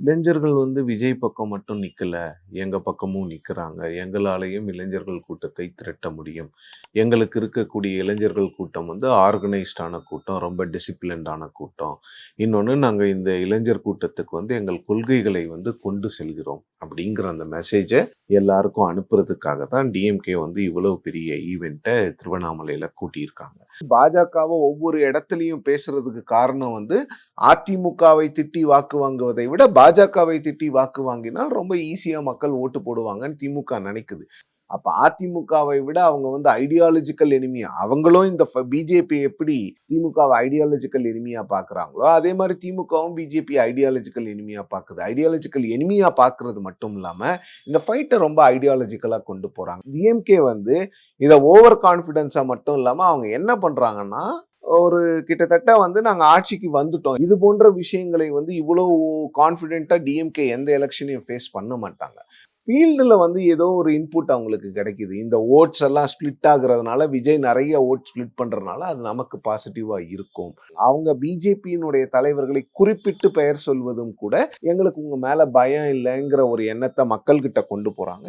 இளைஞர்கள் வந்து விஜய் பக்கம் மட்டும் நிற்கலை எங்கள் பக்கமும் நிற்கிறாங்க எங்களாலேயும் இளைஞர்கள் கூட்டத்தை திரட்ட முடியும். எங்களுக்கு இருக்கக்கூடிய இளைஞர்கள் கூட்டம் வந்து ஆர்கனைஸ்டான கூட்டம். ரொம்ப டிசிப்ளின்டான கூட்டம். இன்னொன்று நாங்கள் இந்த இளைஞர் கூட்டத்துக்கு வந்து எங்கள் கொள்கைகளை வந்து கொண்டு செல்கிறோம். அப்படிங்கிற அந்த மெசேஜை எல்லாருக்கும் அனுப்புறதுக்காக தான் டிஎம்கே வந்து இவ்வளவு பெரிய ஈவெண்ட்டை திருவண்ணாமலையில் கூட்டியிருக்காங்க. பாஜகவை ஒவ்வொரு இடத்துலையும் பேசுறதுக்கு காரணம் வந்து அதிமுகவை திட்டி வாக்கு வாங்குவதை விட பாஜகவை திட்டி வாக்கு வாங்கினால் ரொம்ப ஈஸியாக மக்கள் ஓட்டு போடுவாங்கன்னு திமுக நினைக்குது. அப்போ அதிமுகவை விட அவங்க வந்து ஐடியாலஜிக்கல் எனிமியா அவங்களும் இந்த பிஜேபி எப்படி திமுகவை ஐடியாலஜிக்கல் எனிமியா பார்க்குறாங்களோ அதே மாதிரி திமுகவும் பிஜேபி ஐடியாலஜிக்கல் எனிமியா பார்க்குது ஐடியாலஜிக்கல் எனிமியா பார்க்குறது மட்டும் இல்லாமல் இந்த ஃபைட்டை ரொம்ப ஐடியாலஜிக்கலாக கொண்டு போகிறாங்க டிஎம்கே வந்து இதை ஓவர் கான்ஃபிடென்ஸாக மட்டும் இல்லாமல் அவங்க என்ன பண்ணுறாங்கன்னா ஒரு கிட்டத்தட்ட வந்து நாங்கள் ஆட்சிக்கு வந்துட்டோம். இது போன்ற விஷயங்களை வந்து இவ்வளோ கான்ஃபிடென்ட்டாக டிஎம்கே எந்த எலெக்ஷனையும் ஃபேஸ் பண்ண மாட்டாங்க. ஃபீல்டில் வந்து ஏதோ ஒரு இன்புட் அவங்களுக்கு கிடைக்கிது. இந்த ஓட்ஸ் எல்லாம் ஸ்ப்ளிட் ஆகுறதுனால விஜய் நிறைய ஓட் ஸ்ப்ளிட் பண்ணுறதுனால அது நமக்கு பாசிட்டிவாக இருக்கும். அவங்க பிஜேபியினுடைய தலைவர்களை குறிப்பிட்டு பெயர் சொல்வதும் கூட எங்களுக்கு உங்கள் மேலே பயம் இல்லைங்கிற ஒரு எண்ணத்தை மக்கள்கிட்ட கொண்டு போகிறாங்க